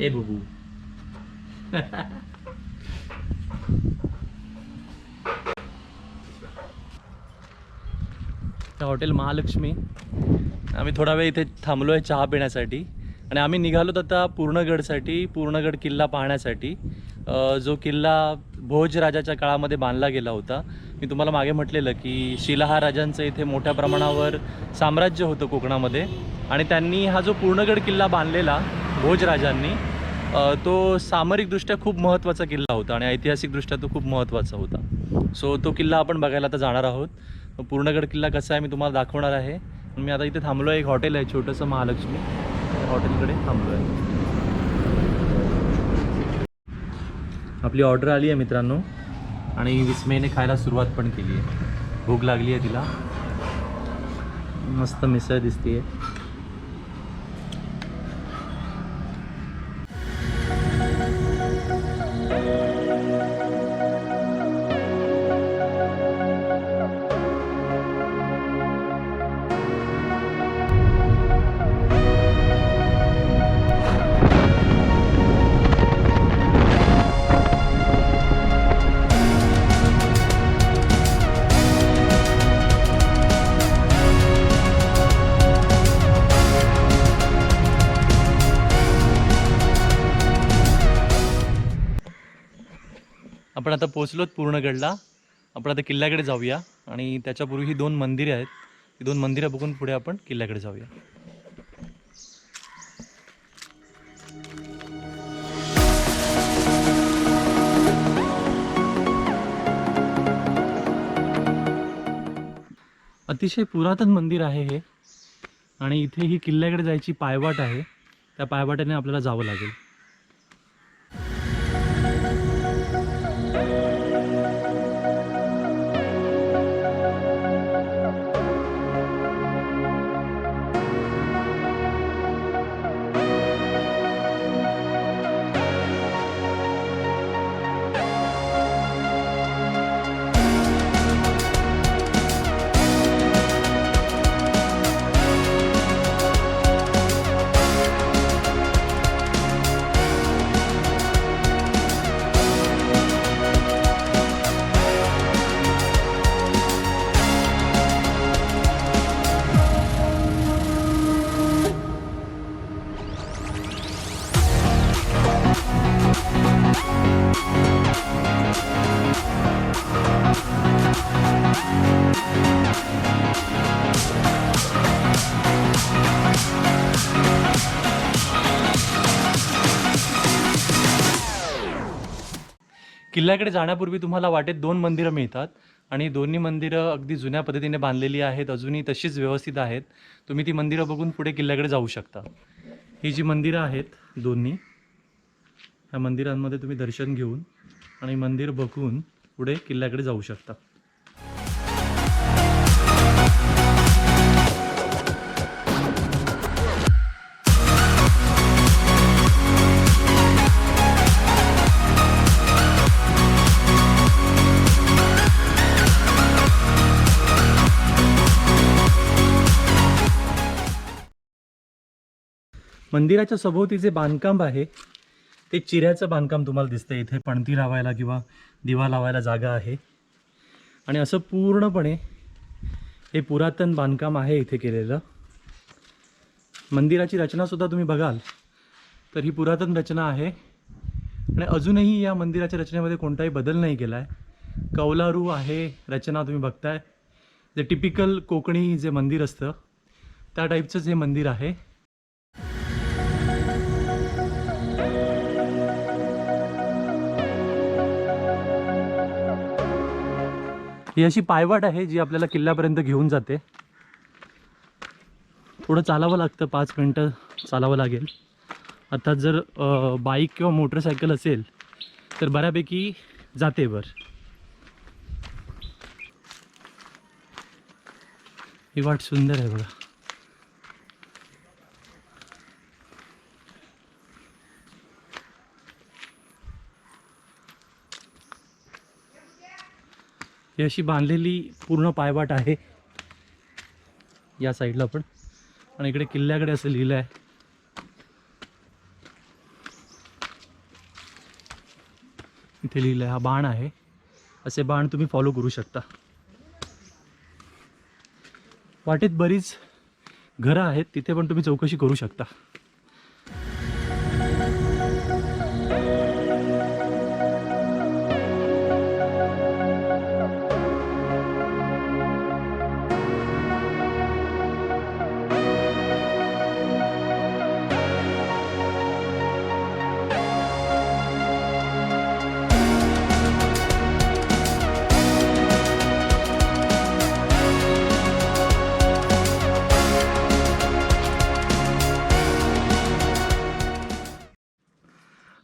ए बुबू. Hotel Mahalakshmi. आम्ही थोडा वेळ इथे थांबलो आहे चहा पिण्यासाठी. आणि आम्ही निघालोत आता पूर्णगडसाठी पूर्णगड किल्ला पाहण्यासाठी. जो किल्ला भोजराजाच्या काळामध्ये बांधला गेला होता. मी तुम्हाला मागे म्हटलेलं की शिलाहार राजांचं इथे मोठ्या प्रमाणावर साम्राज्य होतं कोकणामध्ये. आणि त्यांनी हा जो पूर्णगड किल्ला बांधलेला भोजराजांनी तो सामरिकदृष्ट्या खूप महत्त्वाचा किल्ला होता आणि ऐतिहासिकदृष्ट्या तो खूप महत्त्वाचा होता. सो तो किल्ला आपण बघायला आता जाणार आहोत. पूर्णगड किल्ला कसा आहे मी तुम्हाला दाखवणार आहे. मी आता इथे थांबलो आहे एक हॉटेल आहे छोटंसं महालक्ष्मी. हॉटेलकडे थांबलो आहे आपली ऑर्डर आली आहे मित्रांनो. आणि विस्मयने खायला सुरुवात पण केली आहे. भूक लागली आहे तिला. मस्त मिसळ दिसते आहे आपण आता पोचलोत पूर्णगडला. आपण आता किल्ल्याकडे जाऊया. आणि त्याच्यापूर्वी ही दोन मंदिरे आहेत. ही दोन मंदिरं बघून पुढे आपण किल्ल्याकडे जाऊया. अतिशय पुरातन मंदिर आहे हे. आणि इथे ही किल्ल्याकडे जायची पायवाट आहे. त्या पायवाट्याने आपल्याला जावं लागेल. किल्ल्याकडे जाण्यापूर्वी तुम्हाला वाटेत दोन मंदिरं मिळतात आणि दोन्ही मंदिरं अगदी जुन्या पद्धतीने बांधलेली आहेत अजूनही तशीच व्यवस्थित आहेत. तुम्ही ती मंदिरं बघून पुढे किल्ल्याकडे जाऊ शकता. ही जी मंदिरं आहेत दोन्ही ह्या मंदिरांमध्ये तुम्ही दर्शन घेऊन आणि मंदिर बघून पुढे किल्ल्याकडे जाऊ शकता. मंदिराच्या सभोवती जे बांधकाम आहे ते चिऱ्याचं बांधकाम तुम्हाला दिसतं इथे पणती लावायला किंवा दिवा लावायला जागा आहे. आणि असं पूर्णपणे हे पुरातन बांधकाम आहे इथे केलेलं. मंदिराची रचनासुद्धा तुम्ही बघाल तर ही पुरातन रचना आहे. आणि अजूनही या मंदिराच्या रचनेमध्ये कोणताही बदल नाही केला आहे कौलारू आहे रचना तुम्ही बघताय. जे टिपिकल कोकणी जे मंदिर असतं त्या टाईपचंच हे मंदिर आहे ही अशी पायवाट आहे जी आपल्याला किल्ल्यापर्यंत घेऊन जाते. थोडं चालावं लागतं पाच मिनटं चालावं लागेल. अर्थात जर बाईक किंवा मोटरसायकल असेल तर बऱ्यापैकी जाते वर. ही वाट सुंदर आहे बघा. ही अशी बांधलेली पूर्ण पायवाट आहे. या साईडला पण. आणि इकडे किल्ल्याकडे असं लिहिलं आहे. इथे लिहिलं आहे हा बाण आहे. असे बाण तुम्ही फॉलो करू शकता. वाटेत बरीच घरं आहेत तिथे पण तुम्ही चौकशी करू शकता.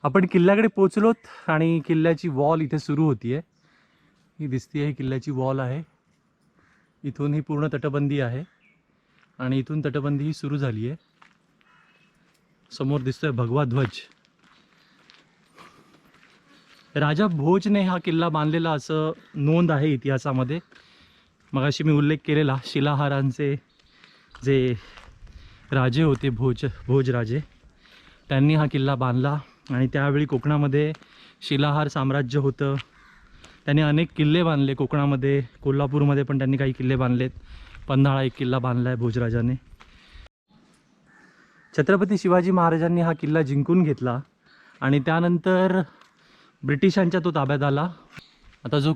आपण किल्ल्याकडे पोचलोत आणि किल्ल्याची वॉल इथे सुरू होती आहे ही दिसती आहे किल्ल्याची वॉल आहे. इथून ही पूर्ण तटबंदी आहे आणि इथून तटबंदी ही सुरू झाली आहे समोर दिसतोय भगवा ध्वज. राजा भोजने हा किल्ला बांधलेला असं नोंद आहे इतिहासामध्ये. मगाशी मी उल्लेख केलेला शिलाहारांचे जे राजे होते भोज भोजराजे त्यांनी हा किल्ला बांधला. आणि त्यावेळी कोकणामध्ये शिलाहार साम्राज्य होतं. त्यांनी अनेक किल्ले बांधले. कोकणामध्ये कोल्हापूरमध्ये पण त्यांनी काही किल्ले बांधलेत. पन्हाळा एक किल्ला बांधला आहे भोजराजाने. छत्रपती शिवाजी महाराजांनी हा किल्ला जिंकून घेतला आणि त्यानंतर ब्रिटिशांच्या तो ताब्यात आला. आता जो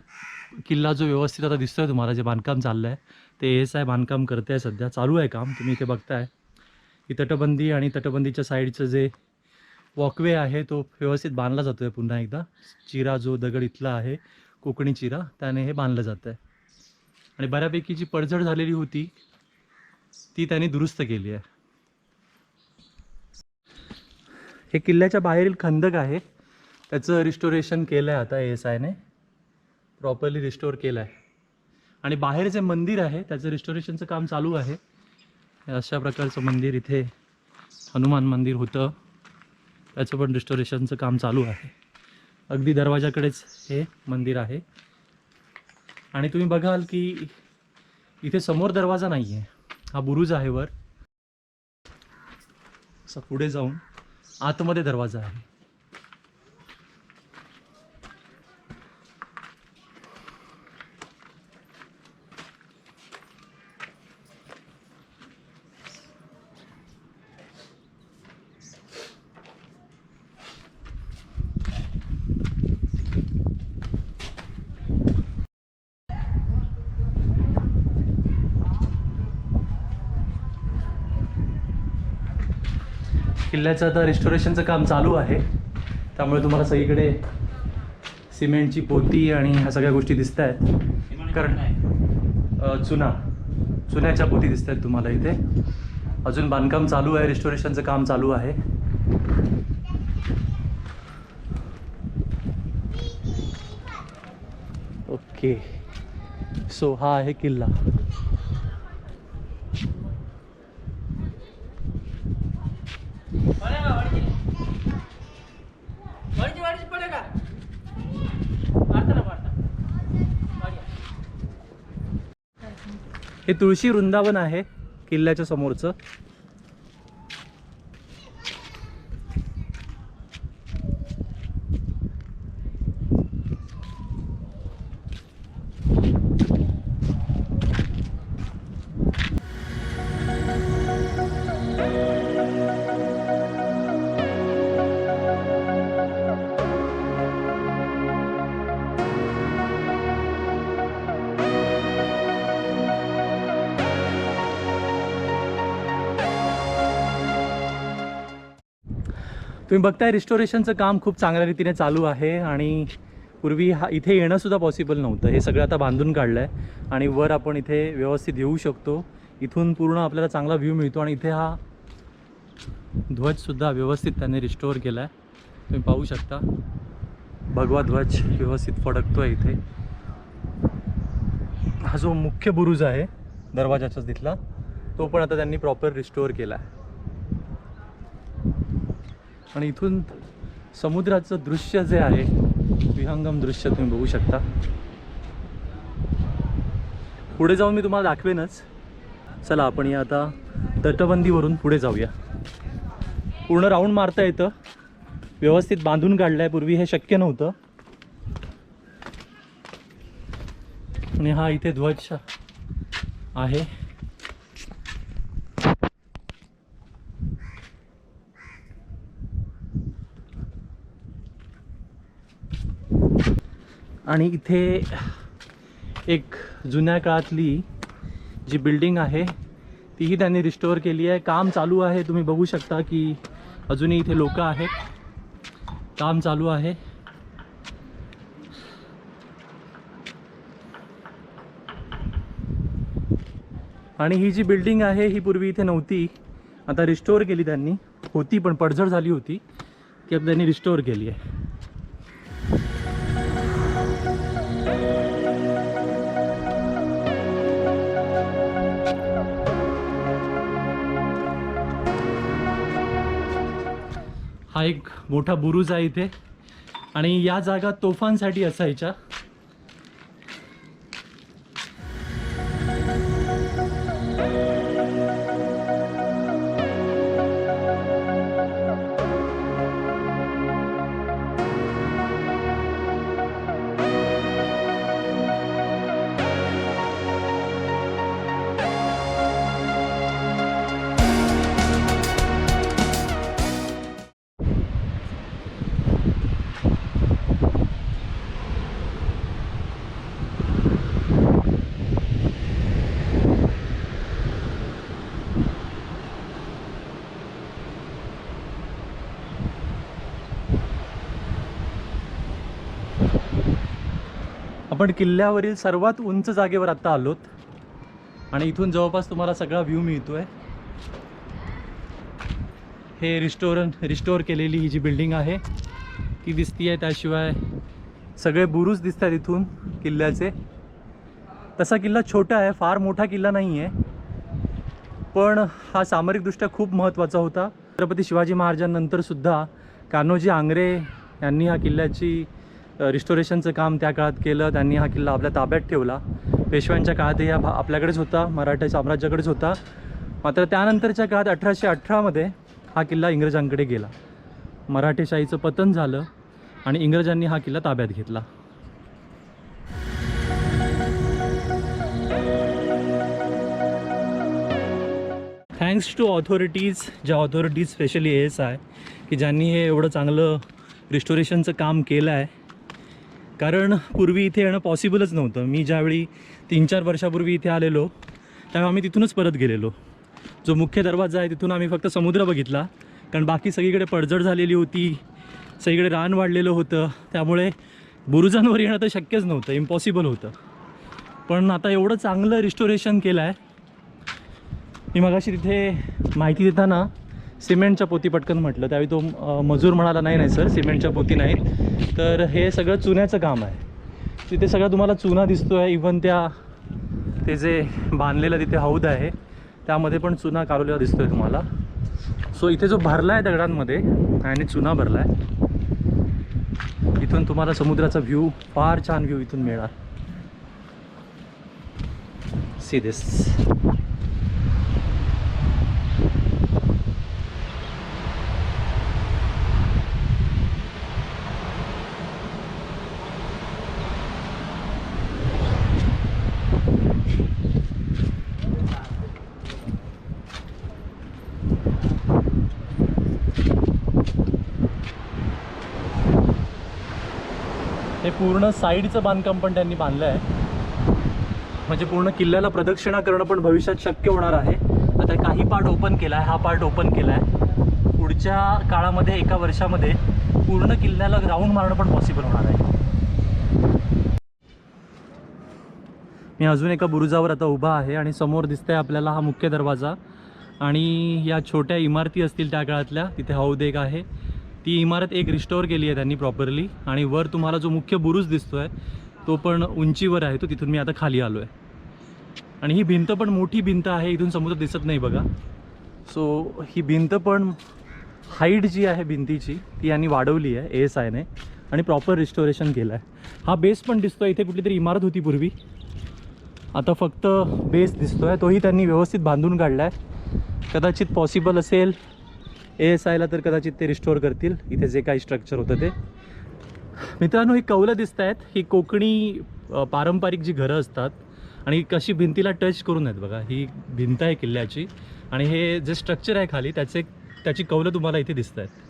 किल्ला जो व्यवस्थित आता दिसतोय तुम्हाला जे बांधकाम चाललं आहे ते एस आय बांधकाम करते आहे सध्या. चालू आहे काम. तुम्ही इथे बघताय. ही तटबंदी आणि तटबंदीच्या साईडचं जे वॉकवे आहे तो व्यवस्थित बांधला जातो आहे पुन्हा एकदा. चिरा जो दगड इथला आहे कोकणी चिरा त्याने हे बांधलं जातं आहे आणि बऱ्यापैकी जी पडझड झालेली होती ती त्यांनी दुरुस्त केली आहे. हे किल्ल्याच्या बाहेरील खंदक आहे. त्याचं रिस्टोरेशन केलं आहे आता एस आयने प्रॉपरली रिस्टोर केलं आहे आणि बाहेर जे मंदिर आहे त्याचं रिस्टोरेशनचं काम चालू आहे. अशा प्रकारचं मंदिर इथे हनुमान मंदिर होतं. याचं पण रिस्टोरेशनचं काम चालू आहे. अगदी दरवाजाकडेच हे मंदिर आहे. आणि तुम्ही बघाल की इथे समोर दरवाजा नाही आहे हा बुरुज आहे वर. असं पुढे जाऊन आतमध्ये दरवाजा आहे. किल्ल्याचं आता रिस्टोरेशनचं काम चालू आहे. त्यामुळे तुम्हाला सगळीकडे सिमेंटची पोती आणि ह्या सगळ्या गोष्टी दिसत आहेत. कारण चुना चुन्याच्या पोती दिसत आहेत तुम्हाला इथे. अजून बांधकाम चालू आहे रिस्टोरेशनचं काम चालू आहे. ओके. सो हा आहे किल्ला. हे तुळशी वृंदावन आहे किल्ल्याच्या समोरचं. तुम्ही बघताय रिस्टोरेशनचं काम खूप चांगल्या रीतीने चालू आहे आणि पूर्वी हा इथे येणंसुद्धा पॉसिबल नव्हतं. हे सगळं आता बांधून काढलं आहे आणि वर आपण इथे व्यवस्थित येऊ शकतो. इथून पूर्ण आपल्याला चांगला व्ह्यू मिळतो आणि इथे हा ध्वजसुद्धा व्यवस्थित त्यांनी रिस्टोअर केला आहे तुम्ही पाहू शकता. भगवा ध्वज व्यवस्थित फडकतो आहे इथे. हा जो मुख्य बुरुज आहे दरवाजाचाच तिथला तो पण आता त्यांनी प्रॉपर रिस्टोअर केला आहे आणि इथून समुद्राचं दृश्य जे आहे विहंगम दृश्य तुम्ही बघू शकता. पुढे जाऊन मी तुम्हाला दाखवेनच. चला आपण या आता तटबंदीवरून पुढे जाऊया. पूर्ण राऊंड मारता येतं. व्यवस्थित बांधून काढलं आहे पूर्वी हे शक्य नव्हतं. आणि हा इथे ध्वज आहे. आणि इथे एक जुन्या काळातली जी बिल्डिंग आहे तीही त्यांनी रिस्टोअर केली आहे. काम चालू आहे. तुम्ही बघू शकता की अजूनही इथे लोक आहेत. काम चालू आहे. आणि ही जी बिल्डिंग आहे ही पूर्वी इथे नव्हती. आता रिस्टोअर केली त्यांनी. होती पण पडझड झाली होती की आता त्यांनी रिस्टोअर केली आहे. हा एक मोठा बुरुज आहे इथे. आणि या जागा तोफांसाठी असायच्या. आपण किल्ल्यावरील सर्वात उंच जागेवर आत्ता आलोत. आणि इथून जवळपास तुम्हाला सगळा व्ह्यू आहे हे रिस्टोरंट रिस्टोअर केलेली ही जी बिल्डिंग आहे ती दिसती आहे त्याशिवाय सगळे बुरुज दिसत आहेत इथून किल्ल्याचे. तसा किल्ला छोटा आहे फार मोठा किल्ला नाही आहे पण हा सामरिकदृष्ट्या खूप महत्त्वाचा होता. छत्रपती शिवाजी महाराजांनंतरसुद्धा कान्होजी आंग्रे यांनी या किल्ल्याची रिस्टोरेशनचं काम त्या काळात केलं. त्यांनी हा किल्ला आपल्या ताब्यात ठेवला. पेशव्यांच्या काळातही हा भा आपल्याकडेच होता. मराठा साम्राज्याकडेच होता. मात्र त्यानंतरच्या काळात अठराशे अठरामध्ये हा किल्ला इंग्रजांकडे गेला. मराठेशाहीचं पतन झालं आणि इंग्रजांनी हा किल्ला ताब्यात घेतला. थँक्स टू ऑथॉरिटीज ज्या ऑथॉरिटीज स्पेशली एस आहे की ज्यांनी हे एवढं चांगलं रिस्टोरेशनचं काम केलं आहे कारण पूर्वी इथे येणं पॉसिबलच नव्हतं. मी ज्यावेळी तीन चार वर्षापूर्वी इथे आलेलो त्यावेळी आम्ही तिथूनच परत गेलेलो. जो मुख्य दरवाजा आहे तिथून आम्ही फक्त समुद्र बघितला. कारण बाकी सगळीकडे पडझड झालेली होती सगळीकडे रान वाढलेलं होतं. त्यामुळे बुरुजांवर येणं तर शक्यच नव्हतं इम्पॉसिबल होतं. पण आता एवढं चांगलं रिस्टोरेशन केलं आहे मी मगाशी तिथे माहिती देताना सिमेंटच्या पोती पटकन म्हटलं. त्यावेळी तो मजूर म्हणाला नाही नाही सर सिमेंटच्या पोती नाहीत. तर हे सगळं चुन्याचं काम आहे. तिथे सगळं तुम्हाला चुना दिसतो आहे इवन त्या ते जे बांधलेलं तिथे हौद आहे त्यामध्ये पण चुना कालवलेला दिसतो आहे तुम्हाला. सो इथे जो भरला आहे दगडांमध्ये आणि चुना भरला आहे इथून तुम्हाला समुद्राचा व्ह्यू फार छान व्ह्यू इथून मिळणार. सी दिस पूर्ण साईडचं बांधकाम पण त्यांनी बांधलं आहे. म्हणजे पूर्ण किल्ल्याला प्रदक्षिणा करणं पण भविष्यात शक्य होणार आहे. आता काही पार्ट ओपन केला आहे हा पार्ट ओपन केला आहे. पुढच्या काळामध्ये एका वर्षामध्ये पूर्ण किल्ल्याला राऊंड मारणं पण पॉसिबल होणार आहे. मी अजून एका बुरुजावर आता उभा आहे आणि समोर दिसतंय आपल्याला हा मुख्य दरवाजा. आणि या छोट्या इमारती असतील त्या काळातल्या तिथे हौद एक आहे. ती इमारत एक रिस्टोअर केली आहे त्यांनी प्रॉपरली आणि वर तुम्हाला जो मुख्य बुरुज दिसतो आहे तो पण उंचीवर आहे तो तिथून मी आता खाली आलो आहे आणि ही भिंत पण मोठी भिंत आहे इथून समुद्र दिसत नाही बघा. सो ही भिंत पण हाईट जी आहे भिंतीची ती यांनी वाढवली आहे एस आयने आणि प्रॉपर रिस्टोरेशन केलं आहे हा बेस पण दिसतो इथे कुठली तरी इमारत होती पूर्वी. आता फक्त बेस दिसतो आहे तोही त्यांनी व्यवस्थित बांधून काढला आहे कदाचित पॉसिबल असेल ए एस आयला तर कदाचित ते रिस्टोअर करतील. इथे जे काही स्ट्रक्चर होतं ते. मित्रांनो ही कौलं दिसत आहेत ही कोकणी पारंपरिक जी घरं असतात आणि कशी भिंतीला टच करून आहेत बघा. ही भिंत आहे किल्ल्याची आणि हे जे स्ट्रक्चर आहे खाली त्याचे त्याची कौलं तुम्हाला इथे दिसत आहेत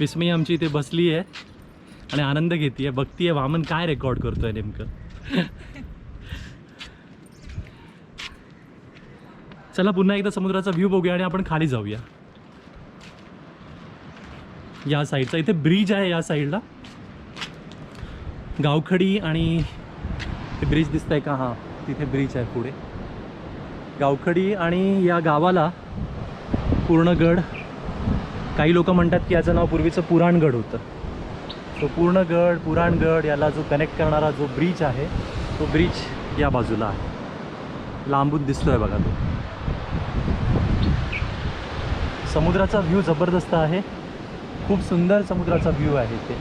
विस्मयी आमची इथे बसली आहे आणि आनंद घेते बघतीये वामन काय रेकॉर्ड करतोय नेमकं? चला पुन्हा एकदा समुद्राचा व्ह्यू बघूया आणि आपण खाली जाऊया. या साईडचा इथे ब्रिज आहे या साईडला गावखडी आणि ते ब्रिज दिसत आहे का? हां तिथे ब्रिज आहे पुढे. गावखडी आणि या गावाला पूर्णगड. काही लोक म्हणतात की याचं नाव पूर्वीचं पुराणगड होतं. तो पूर्णगड पुराणगड याला जो कनेक्ट करणारा जो ब्रिज आहे तो ब्रिज या बाजूला आहे. लांबून दिसतोय बघा तो. समुद्राचा व्ह्यू जबरदस्त आहे. खूप सुंदर समुद्राचा व्ह्यू आहे इथे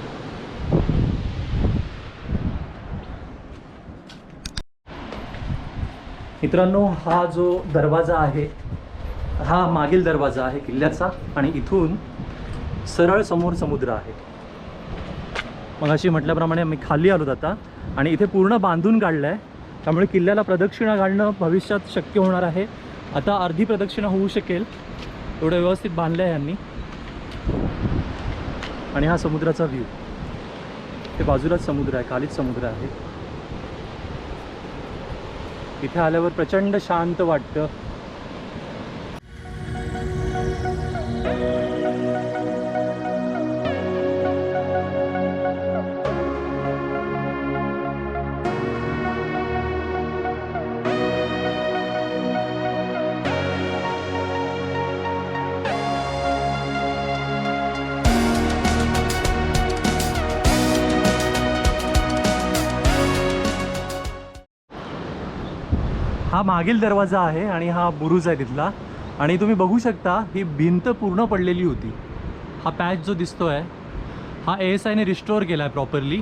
मित्रांनो हा जो दरवाजा आहे हा मागील दरवाजा आहे किल्ल्याचा आणि इथून सरळ समोर समुद्र आहे. मग अशी म्हटल्याप्रमाणे मी खाली आलो आता आणि इथे पूर्ण बांधून काढलं आहे त्यामुळे किल्ल्याला प्रदक्षिणा घालणं भविष्यात शक्य होणार आहे. आता अर्धी प्रदक्षिणा होऊ शकेल. एवढं व्यवस्थित बांधलं आहे यांनी. आणि हा समुद्राचा व्ह्यू ते बाजूलाच समुद्र आहे खालीच समुद्र आहे. इथे आल्यावर प्रचंड शांत वाटतं. हा मागील दरवाजा आहे आणि हा बुरुज आहे तिथला. आणि तुम्ही बघू शकता ही भिंत पूर्ण पडलेली होती. हा पॅच जो दिसतो आहे हा ए एस आयने रिस्टोअर केला आहे प्रॉपरली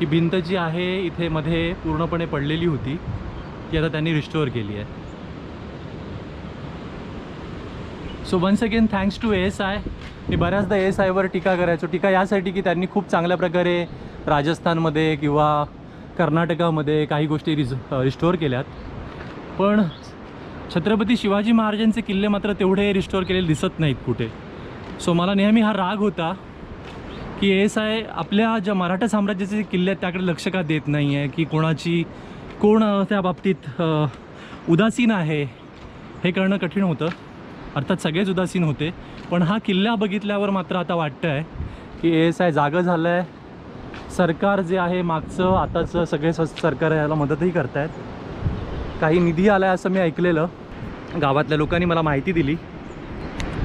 ही भिंत जी आहे इथे मध्ये पूर्णपणे पडलेली होती. ती आता त्यांनी रिस्टोअर केली आहे. So once again thanks to A S I मी बऱ्याचदा ए एस आयवर टीका करायचो. टीका यासाठी की त्यांनी खूप चांगल्या प्रकारे राजस्थानमध्ये किंवा कर्नाटकामध्ये काही गोष्टी रिज रिस्टोअर केल्यात. पण छत्रपती शिवाजी महाराजांचे किल्ले मात्र तेवढे रिस्टोअर केलेले दिसत नाहीत कुठे. सो मला नेहमी हा राग होता की एस आय आपल्या ज्या मराठा साम्राज्याचे जे किल्ले आहेत त्याकडे लक्ष का देत नाही आहे? की कोणाची कोण त्या बाबतीत उदासीन आहे? हे कळणं कठीण होतं. अर्थात सगळेच उदासीन होते. पण हा किल्ला बघितल्यावर मात्र आता वाटतं आहे की एस आय जागं झालं आहे सरकार जे आहे मागचं आताचं सगळे स सरकार याला मदतही करतायत. काही निधी आला आहे असं मी ऐकलेलं. गावातल्या लोकांनी मला माहिती दिली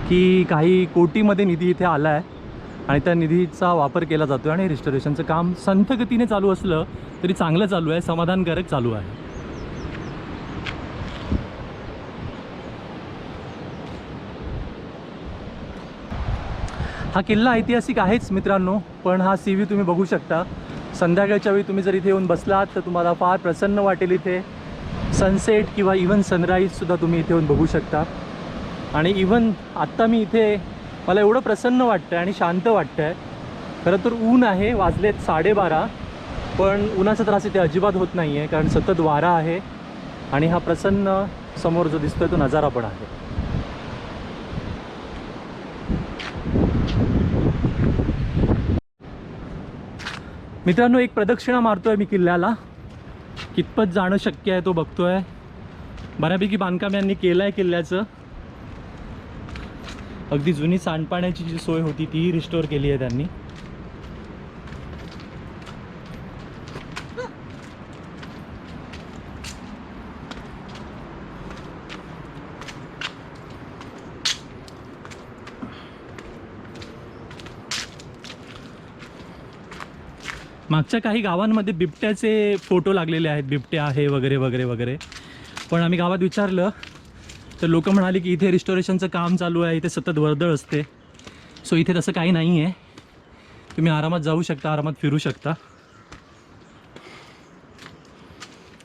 की काही कोटीमध्ये निधी इथे आला आहे आणि त्या निधीचा वापर केला जातो आणि रिस्टोरेशनचं काम संथ गतीने चालू असलं तरी चांगलं चालू आहे समाधानकारक चालू आहे. हा किल्ला ऐतिहासिक आहेच मित्रांनो पण हा सी व्ही तुम्ही बघू शकता. संध्याकाळच्या वेळी तुम्ही जर इथे येऊन बसलात तर तुम्हाला फार प्रसन्न वाटेल इथे. सनसेट किंवा इवन सनराईजसुद्धा तुम्ही इथे येऊन बघू शकता. आणि इवन आत्ता मी इथे मला एवढं प्रसन्न वाटतं आणि शांत वाटतं आहे खरं तर ऊन आहे वाजलेत साडेबारा पण उन्हाचा त्रास इथे अजिबात होत नाही आहे कारण सतत वारा आहे. आणि हा प्रसन्न समोर जो दिसतोय तो नजारा पण आहे. मित्रांनो एक प्रदक्षिणा मारतोय मी किल्ल्याला. कितपत जाणं शक्य आहे तो बघतोय. बऱ्यापैकी बांधकाम यांनी केलं आहे किल्ल्याचं. अगदी जुनी सांडपाण्याची जी सोय होती तीही रिस्टोअर केली आहे त्यांनी. मागच्या काही गावांमध्ये बिबट्याचे फोटो लागलेले आहेत. बिबटे आहे वगैरे वगैरे वगैरे. पण आम्ही गावात विचारलं तर लोक म्हणाले की इथे रिस्टोरेशनचं काम चालू आहे इथे सतत वर्दळ असते. सो इथे तसं काही नाही आहे तुम्ही आरामात जाऊ शकता आरामात फिरू शकता.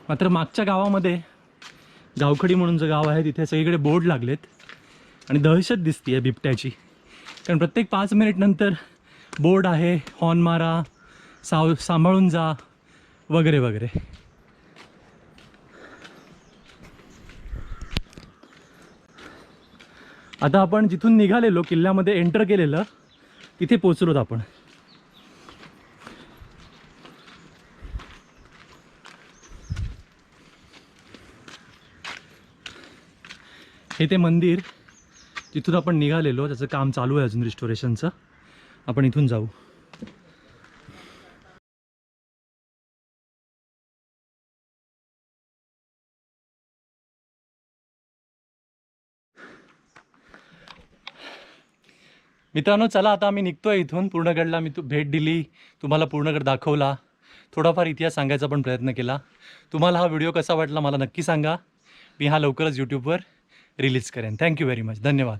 मात्र मागच्या गावामध्ये गावखडी म्हणून जे गाव आहे तिथे सगळीकडे बोर्ड लागलेत. आणि दहशत दिसते आहे बिबट्याची. कारण प्रत्येक पाच मिनिटनंतर बोर्ड आहे हॉर्न मारा साव सांभाळून जा वगैरे वगैरे. आता आपण जिथून निघालेलो किल्ल्यामध्ये एंटर केलेलं तिथे पोचलोत आपण. हे ते मंदिर जिथून आपण निघालेलो त्याचं काम चालू आहे अजून रिस्टोरेशनचं आपण इथून जाऊ. मित्रांनो चला आता आम्ही निघतोय इथून पूर्णगडला. मी तू भेट दिली तुम्हाला पूर्णगड दाखवला. थोडाफार इतिहास सांगायचा पण प्रयत्न केला. तुम्हाला हा व्हिडिओ कसा वाटला मला नक्की सांगा. मी हा लवकरच यूट्यूबवर रिलीज करेन. थँक्यू व्हेरी मच धन्यवाद.